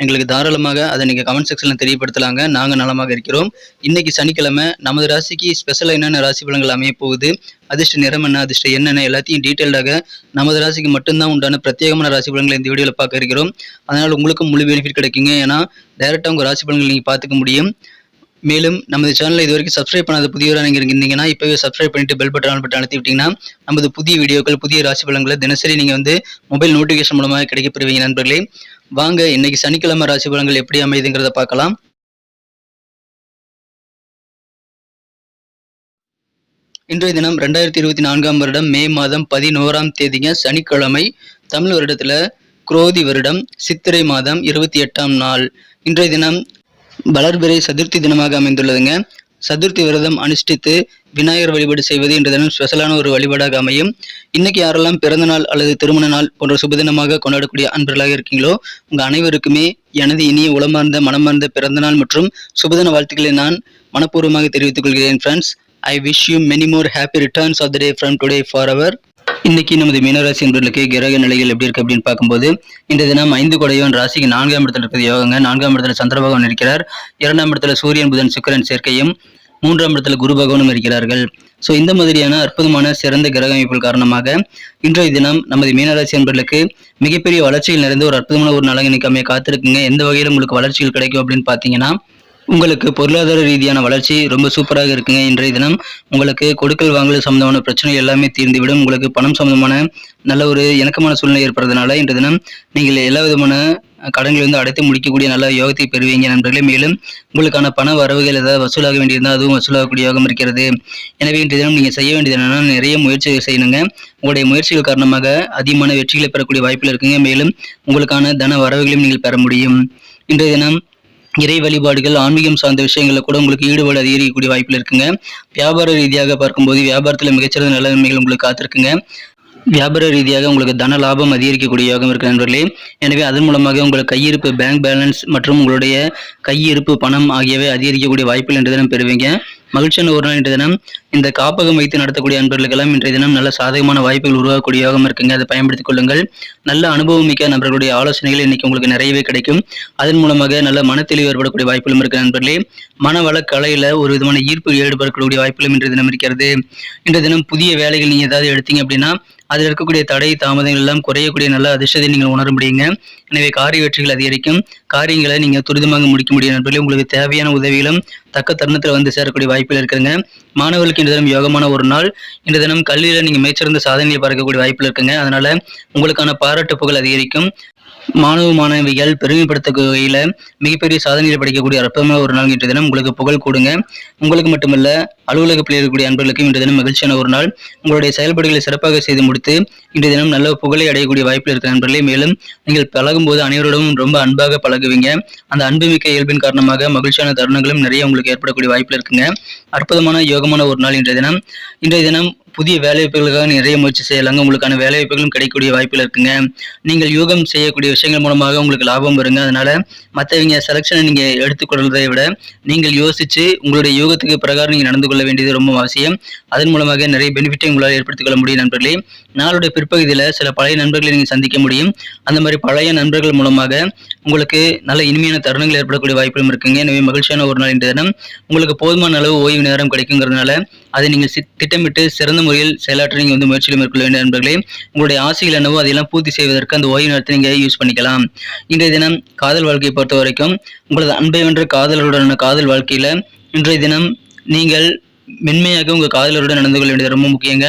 எங்களுக்கு தாராளமாக அதை நீங்கள் கமெண்ட் செக்ஷனில் தெரியப்படுத்தலாங்க. நாங்கள் நலமாக இருக்கிறோம். இன்னைக்கு சனிக்கிழமை நமது ராசிக்கு ஸ்பெஷலாக என்னென்ன ராசி பலன்கள் அமைய போகுது? அதிர்ஷ்ட நிறம் என்ன அதிர்ஷ்ட என்னென்ன எல்லாத்தையும் டீட்டெயில்டாக நமது ராசிக்கு மட்டும்தான் உண்டான பிரத்யேகமான ராசி பலன்களை இந்த வீடியோவில் பார்க்க இருக்கிறோம். அதனால் உங்களுக்கும் முழு பெனிஃபிட் கிடைக்குங்க. ஏன்னா டைரெக்டாக உங்கள் ராசி பலன்கள் நீங்கள் பார்த்துக்க முடியும். மேலும் நமது சேனலை இது வரைக்கும் சப்ஸ்கிரைப் பண்ணாத புதியவராக நீங்கள் இருந்தீங்கன்னா இப்போவே சப்ஸ்கிரைப் பண்ணிட்டு பெல் பட்டன் ஆன் பட்டன் அழுத்தி விட்டீங்கன்னா நமது புதிய வீடியோக்கள் புதிய ராசி பலன்களை தினசரி நீங்கள் வந்து மொபைல் நோட்டிஃபிகேஷன் மூலமாக கிடைக்கப்பெறுவீங்க நண்பர்களே. வாங்க இன்னைக்கு சனிக்கிழமை ராசி பலன்கள் எப்படி அமைதுங்கிறத பார்க்கலாம். இன்றைய தினம் ரெண்டாயிரத்தி இருபத்தி நான்காம் வருடம் மே மாதம் பதினோராம் தேதிங்க சனிக்கிழமை தமிழ் வருடத்துல குரோதி வருடம் சித்திரை மாதம் இருபத்தி எட்டாம் நாள். இன்றைய தினம் வளர்பிறை சதுர்த்தி தினமாக அமைந்துள்ளதுங்க. சதுர்த்தி விரதம் அனுஷ்டித்து விநாயகர் வழிபாடு செய்வது இன்று தினம் ஸ்பெஷலான ஒரு வழிபாடாக அமையும். இன்னைக்கு யாரெல்லாம் பிறந்த நாள் அல்லது திருமண நாள் போன்ற சுபதினமாக கொண்டாடக்கூடிய அன்பர்களாக இருக்கீங்களோ உங்க அனைவருக்குமே எனது இனிய உளமார்ந்த மனமார்ந்த பிறந்த நாள் மற்றும் சுபதின வாழ்த்துக்களை நான் மனப்பூர்வமாக தெரிவித்துக் கொள்கிறேன் friends I wish you many more happy returns of the day from today for அவர் இன்னைக்கு நமது மீனராசி என்பவர்களுக்கு கிரக நிலைகள் எப்படி இருக்கு அப்படின்னு பார்க்கும்போது இந்த தினம் ஐந்து கொடையவன் ராசிக்கு நான்காம் இடத்துல இருக்கிறது யோகங்க. நான்காம் இடத்துல சந்திர பகவான் இருக்கிறார். இரண்டாம் இடத்துல சூரியன் புதன் சுக்கரன் சேர்க்கையும் மூன்றாம் இடத்துல குரு பகவானும் இருக்கிறார்கள். ஸோ இந்த மாதிரியான அற்புதமான சிறந்த கிரக அமைப்புகள் காரணமாக இன்றைய தினம் நமது மீனராசி என்பர்களுக்கு மிகப்பெரிய வளர்ச்சியில் நிறைந்த ஒரு அற்புதமான ஒரு நாளாக அமைய காத்திருக்குங்க. எந்த வகையில் உங்களுக்கு வளர்ச்சிகள் கிடைக்கும் அப்படின்னு பார்த்தீங்கன்னா உங்களுக்கு பொருளாதார ரீதியான வளர்ச்சி ரொம்ப சூப்பராக இருக்குங்க. இன்றைய தினம் உங்களுக்கு கொடுக்கல் வாங்கல் சம்பந்தமான பிரச்சனை எல்லாமே தீர்ந்துவிடும். உங்களுக்கு பணம் சம்பந்தமான நல்ல ஒரு இணக்கமான சூழ்நிலை ஏற்படுறதுனால இன்றைய தினம் நீங்கள் எல்லா விதமான கடன்களை வந்து அடைத்து முடிக்கக்கூடிய நல்ல யோகத்தை பெறுவீங்க நண்பர்களே. மேலும் உங்களுக்கான பண வரவுகள் ஏதாவது வசூலாக வேண்டியிருந்தால் அதுவும் வசூலாகக்கூடிய யோகம் இருக்கிறது. எனவே இன்றைய தினம் நீங்கள் செய்ய வேண்டியது என்னென்னா நிறைய முயற்சிகள் செய்யணுங்க. உங்களுடைய முயற்சிகள் காரணமாக அதிகமான வெற்றிகளை பெறக்கூடிய வாய்ப்புகள் இருக்குங்க. மேலும் உங்களுக்கான தன வரவுகளையும் நீங்கள் பெற முடியும். இன்றைய தினம் இறை வழிபாடுகள் ஆன்மீகம் சார்ந்த விஷயங்களில் கூட உங்களுக்கு ஈடுபாடு அதிகரிக்கக்கூடிய வாய்ப்பில் இருக்குங்க. வியாபார ரீதியாக பார்க்கும்போது வியாபாரத்தில் மிகச்சிறந்த நல்ல நன்மைகள் உங்களுக்கு காத்திருக்குங்க. வியாபார ரீதியாக உங்களுக்கு தன லாபம் அதிகரிக்கக்கூடிய யோகம் இருக்கு நண்பர்களே. எனவே அதன் மூலமாக உங்கள் கையிருப்பு பேங்க் பேலன்ஸ் மற்றும் உங்களுடைய கையிருப்பு பணம் ஆகியவை அதிகரிக்கக்கூடிய வாய்ப்புகள் என்று தினம் பெறுவீங்க. மகிழ்ச்சியான ஒரு நாள் இன்றைய தினம். இந்த காப்பகம் வைத்து நடத்தக்கூடிய நண்பர்களுக்கெல்லாம் இன்றைய தினம் நல்ல சாதகமான வாய்ப்புகள் உருவாகக்கூடிய இருக்குங்க. அதை பயன்படுத்திக் கொள்ளுங்கள். நல்ல அனுபவம் மிக்க நபர்களுடைய ஆலோசனைகள் இன்னைக்கு உங்களுக்கு நிறையவே கிடைக்கும். அதன் மூலமாக நல்ல மனத்தெளிவு ஏற்படக்கூடிய வாய்ப்புகளும் இருக்கு நண்பர்களே. மனவள கலையில ஒரு விதமான ஈர்ப்பு ஏற்படக்கூடிய வாய்ப்புகளும் இன்றைய தினம் இருக்கிறது. இன்றைய தினம் புதிய வேலைகள் நீங்க ஏதாவது எடுத்தீங்க அப்படின்னா அதில் இருக்கக்கூடிய தடை தாமதங்கள் எல்லாம் குறையக்கூடிய நல்ல அதிர்ஷ்டத்தை நீங்கள் உணர முடியுங்க. எனவே காரிய வெற்றிகள் அதிகரிக்கும். காரியங்களை நீங்க துரிதமாக முடிக்க முடியும் நண்பர்களே. உங்களுக்கு தேவையான உதவிகளும் தக்க தருணத்தில் வந்து சேரக்கூடிய வாய்ப்புகள் இருக்குங்க. மாணவர்களுக்கு இந்த தினம் யோகமான ஒரு நாள். இந்த தினம் கல்வியில நீங்க மிகச்சிறந்த சாதனையை பார்க்கக்கூடிய வாய்ப்புகள் இருக்குங்க. அதனால உங்களுக்கான பாராட்டு புகழ் அதிகரிக்கும். மாணவ மாணவிகள் பெருமைப்படுத்தக்கூடிய மிகப்பெரிய சாதனையில் படைக்கக்கூடிய அற்புதமான ஒரு நாள் இன்றைய தினம். உங்களுக்கு புகழ் கூடுங்க. உங்களுக்கு மட்டுமல்ல அலுவலகத்தில் இருக்கக்கூடிய அன்பர்களுக்கும் இன்றைய தினம் மகிழ்ச்சியான ஒரு நாள். உங்களுடைய செயல்பாடுகளை சிறப்பாக செய்து முடித்து இன்றைய தினம் நல்ல புகழை அடையக்கூடிய வாய்ப்பில் இருக்கிற நண்பர்களே மேலும் நீங்கள் பழகும்போது அனைவரோடும் ரொம்ப அன்பாக பழகுவீங்க. அந்த அன்புமிக்க இயல்பின் காரணமாக மகிழ்ச்சியான தருணங்களும் நிறைய உங்களுக்கு ஏற்படக்கூடிய வாய்ப்பில் இருக்குங்க. அற்புதமான யோகமான ஒரு நாள் இன்றைய தினம். இன்றைய தினம் புதிய வேலைவாய்ப்புகளுக்காக நிறைய முயற்சி செய்யலாங்க. உங்களுக்கான வேலைவாய்ப்புகளும் கிடைக்கக்கூடிய வாய்ப்புகள் இருக்குங்க. நீங்கள் யூகம் செய்யக்கூடிய விஷயங்கள் மூலமாக உங்களுக்கு லாபம் வருங்க. அதனால மற்றவங்க செலெக்ஷனை நீங்கள் எடுத்துக்கொள்வதை விட நீங்கள் யோசிச்சு உங்களுடைய யோகத்துக்கு பிரகாரம் நீங்கள் நடந்து கொள்ள வேண்டியது ரொம்ப அவசியம். அதன் மூலமாக நிறைய பெனிஃபிட்டை உங்களால் ஏற்படுத்திக் கொள்ள முடியும் நண்பர்களே. நாளுடைய பிற்பகுதியில் சில பழைய நண்பர்களை நீங்கள் சந்திக்க முடியும். அந்த மாதிரி பழைய நண்பர்கள் மூலமாக உங்களுக்கு நல்ல இனிமையான தருணங்கள் ஏற்படக்கூடிய வாய்ப்புகளும் இருக்குங்க. எனவே மகிழ்ச்சியான ஒரு நாள் இன்றைய தினம். உங்களுக்கு போதுமான அளவு ஓய்வு நேரம் கிடைக்குங்கிறதுனால அதை நீங்கள் திட்டமிட்டு சிறந்த முறையில் செயலாற்ற நீங்கள் வந்து முயற்சியில் மேற்கொள்ள வேண்டும் நண்பர்களே. உங்களுடைய ஆசைகள் என்னவோ அதையெல்லாம் பூர்த்தி செய்வதற்கு அந்த ஓய்வு நேரத்தை நீங்கள் யூஸ் பண்ணிக்கலாம். இன்றைய தினம் காதல் வாழ்க்கையை பொறுத்த வரைக்கும் உங்களது அன்பை வென்ற காதலருடனான காதல் வாழ்க்கையில் இன்றைய தினம் நீங்கள் மென்மையாக உங்கள் காதலருடன் நடந்து கொள்ள வேண்டியது ரொம்ப முக்கியங்க.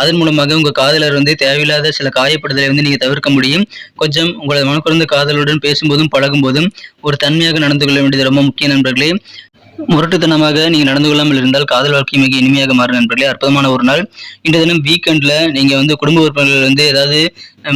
அதன் மூலமாக உங்கள் காதலர் வந்து தேவையில்லாத சில காயப்படுதலை வந்து நீங்கள் தவிர்க்க முடியும். கொஞ்சம் உங்களது மனக்குறந்த காதலருடன் பேசும்போதும் பழகும்போதும் ஒரு தன்மையாக நடந்து கொள்ள வேண்டியது ரொம்ப முக்கிய நண்பர்களே. முரட்டுத்தனமாக நீங்க நடந்து கொள்ளாமல் இருந்தால் காதல் வாழ்க்கை மிக இனிமையாக மாறும் நண்பர்களே. அற்புதமான ஒரு நாள். இன்றைய தினம் வீக்கெண்ட்ல நீங்க வந்து குடும்ப உறுப்பினர்கள் வந்து ஏதாவது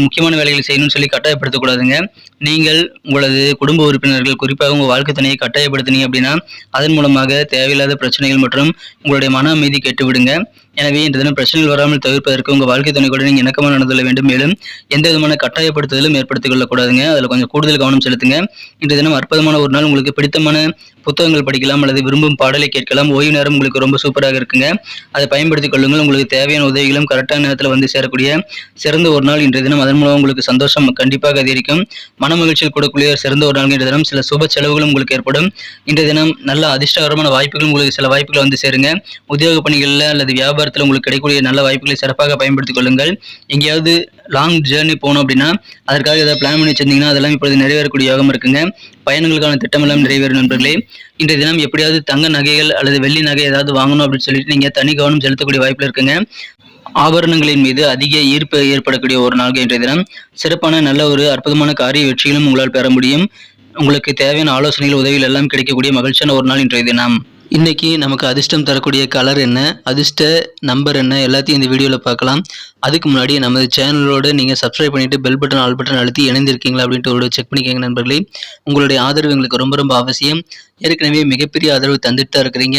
முக்கியமான வேலைகளை செய்யணும்னு சொல்லி கட்டாயப்படுத்தக்கூடாதுங்க. நீங்கள் உங்களது குடும்ப உறுப்பினர்கள் குறிப்பாக உங்கள் வாழ்க்கை துணையை கட்டாயப்படுத்தினீங்க அப்படின்னா அதன் மூலமாக தேவையில்லாத பிரச்சனைகள் மற்றும் உங்களுடைய மன அமைதி கெட்டுவிடுங்க. எனவே இன்று தினம் பிரச்சனைகள் வராமல் தவிர்ப்பதற்கு உங்கள் வாழ்க்கை துணை கூட நீங்கள் இணக்கமாக நடந்து கொள்ள வேண்டும். மேலும் எந்த விதமான கட்டாயப்படுத்துதலும் ஏற்படுத்திக் கொள்ளக்கூடாதுங்க அதில் கொஞ்சம் கூடுதல் கவனம் செலுத்துங்க. இன்று தினம் அற்புதமான ஒரு நாள். உங்களுக்கு பிடித்தமான புத்தகங்கள் படிக்கலாம் அல்லது விரும்பும் பாடலை கேட்கலாம். ஓய்வு நேரம் உங்களுக்கு ரொம்ப சூப்பராக இருக்குங்க. அதை பயன்படுத்திக் கொள்ளுங்கள். உங்களுக்கு தேவையான உதவிகளும் கரெக்டான நேரத்தில் வந்து சேரக்கூடிய சிறந்த ஒரு நாள் இன்றைய தினம். அதன் மூலம் உங்களுக்கு சந்தோஷம் கண்டிப்பாக அதிகரிக்கும். மன மகிழ்ச்சியில் கூடக்கூடிய சிறந்த ஒரு நாள் இன்றைய தினம். சில சுப செலவுகளும் உங்களுக்கு ஏற்படும். இன்றைய தினம் நல்ல அதிர்ஷ்டகரமான வாய்ப்புகளும் உங்களுக்கு சில வாய்ப்புகள் வந்து சேருங்க. உத்தியோக பணிகளில் அல்லது வியாபாரத்தில் உங்களுக்கு கிடைக்கக்கூடிய நல்ல வாய்ப்புகளை சிறப்பாக பயன்படுத்திக் கொள்ளுங்கள். எங்கேயாவது லாங் ஜேர்னி போகணும் அப்படின்னா அதற்காக ஏதாவது பிளான் பண்ணி வச்சிருந்தீங்கன்னா அதெல்லாம் இப்பொழுது நிறைவேறக்கூடிய யோகம் இருக்குங்க. பயணங்களுக்கான திட்டமெல்லாம் நிறைவேறும் நண்பர்களே. இன்றைய தினம் எப்படியாவது தங்க நகைகள் அல்லது வெள்ளி நகை ஏதாவது வாங்கணும் அப்படின்னு சொல்லிட்டு நீங்க தனி கவனம் செலுத்தக்கூடிய வாய்ப்பில் இருக்குங்க. ஆபரணங்களின் மீது அதிக ஈர்ப்பு ஏற்படக்கூடிய ஒரு நாள் இன்றைய தினம். சிறப்பான நல்ல ஒரு அற்புதமான காரிய வெற்றிகளும் உங்களால் பெற முடியும். உங்களுக்கு தேவையான ஆலோசனைகள் உதவிகள் எல்லாம் கிடைக்கக்கூடிய மகிழ்ச்சியான ஒரு நாள் இன்றைய தினம். இன்னைக்கு நமக்கு அதிர்ஷ்டம் தரக்கூடிய கலர் என்ன அதிர்ஷ்ட நம்பர் என்ன எல்லாத்தையும் இந்த வீடியோவில் பார்க்கலாம். அதுக்கு முன்னாடி நமது சேனலோடு நீங்கள் சப்ஸ்கிரைப் பண்ணிட்டு பெல் பட்டன் ஆல் பட்டன் அழுத்தி இணைந்திருக்கீங்களா அப்படின்ட்டு ஒரு செக் பண்ணிக்கோங்க நண்பர்களே. உங்களுடைய ஆதரவு எங்களுக்கு ரொம்ப ரொம்ப அவசியம். ஏற்கனவே மிகப்பெரிய ஆதரவு தந்துட்டு தான் இருக்கிறீங்க.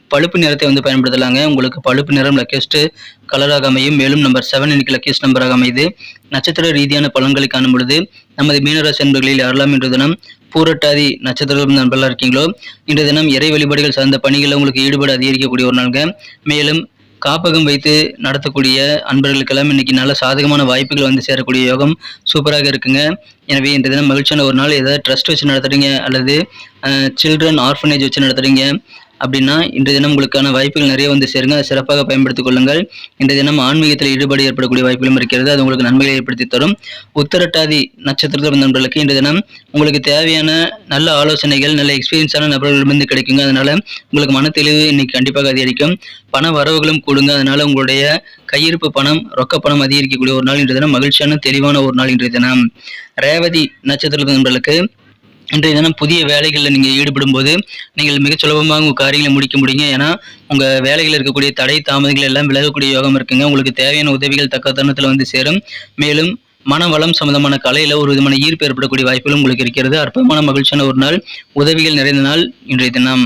பழுப்பு நிறத்தை வந்து பயன்படுத்தலாங்க. உங்களுக்கு பழுப்பு நிறம் லக்கெஸ்ட் கலராக அமையும். மேலும் நம்பர் செவன் இன்னைக்கு லக்கெஸ்ட் நம்பராக அமையுது. நட்சத்திர ரீதியான பலன்களை காணும் பொழுது நமது மீனராசி என்பர்களில் யாரெல்லாம் இன்று தினம் பூரட்டாதி நட்சத்திரம் நண்பர்களாக இருக்கீங்களோ இன்று தினம் இறை வழிபாடுகள் சார்ந்த பணிகளில் உங்களுக்கு ஈடுபாடு அதிகரிக்கக்கூடிய ஒரு நாளுங்க. மேலும் காப்பகம் வைத்து நடத்தக்கூடிய அன்பர்களுக்கெல்லாம் இன்னைக்கு நல்ல சாதகமான வாய்ப்புகள் வந்து சேரக்கூடிய யோகம் சூப்பராக இருக்குங்க. எனவே இந்த தினம் மகிழ்ச்சியான ஒரு நாள். ஏதாவது ட்ரஸ்ட் வச்சு நடத்துறீங்க அல்லது சில்ட்ரன் ஆர்ஃபனேஜ் வச்சு நடத்துறீங்க அப்படின்னா இன்றைய தினம் உங்களுக்கான வாய்ப்புகள் நிறைய வந்து சேருங்க. அதை சிறப்பாக பயன்படுத்திக் கொள்ளுங்கள். இன்றைய தினம் ஆன்மீகத்தில் ஈடுபாடு ஏற்படக்கூடிய வாய்ப்புகளும் இருக்கிறது. அது உங்களுக்கு நன்மைகளை ஏற்படுத்தி தரும். உத்தரட்டாதி நட்சத்திரத்தில் நண்பர்களுக்கு இன்றைய தினம் உங்களுக்கு தேவையான நல்ல ஆலோசனைகள் நல்ல எக்ஸ்பீரியன்ஸான நபர்களிடமிருந்து கிடைக்குங்க. அதனால உங்களுக்கு மன தெளிவு இன்னைக்கு கண்டிப்பாக அதிகரிக்கும். பண வரவுகளும் கூடுங்க. அதனால உங்களுடைய கையிருப்பு பணம் ரொக்க பணம் அதிகரிக்கக்கூடிய ஒரு நாள் இன்றைய தினம். மகிழ்ச்சியான தெளிவான ஒரு நாள் இன்றைய தினம். ரேவதி நட்சத்திரத்தில் நண்பர்களுக்கு இன்றைய தினம் புதிய வேலைகளில் நீங்கள் ஈடுபடும் போது நீங்கள் மிக சுலபமாக உங்கள் காரியங்களை முடிக்க முடியுங்க. ஏன்னா உங்கள் வேலைகளில் இருக்கக்கூடிய தடை தாமதங்கள் எல்லாம் விலகக்கூடிய யோகம் இருக்குங்க. உங்களுக்கு தேவையான உதவிகள் தக்க தருணத்தில் வந்து சேரும். மேலும் மனவளம் சம்பந்தமான கலையில் ஒரு விதமான ஈர்ப்பு ஏற்படக்கூடிய வாய்ப்புகளும் உங்களுக்கு இருக்கிறது. அற்புதமான மகிழ்ச்சியான ஒரு நாள். உதவிகள் நிறைந்த நாள் இன்றைய தினம்.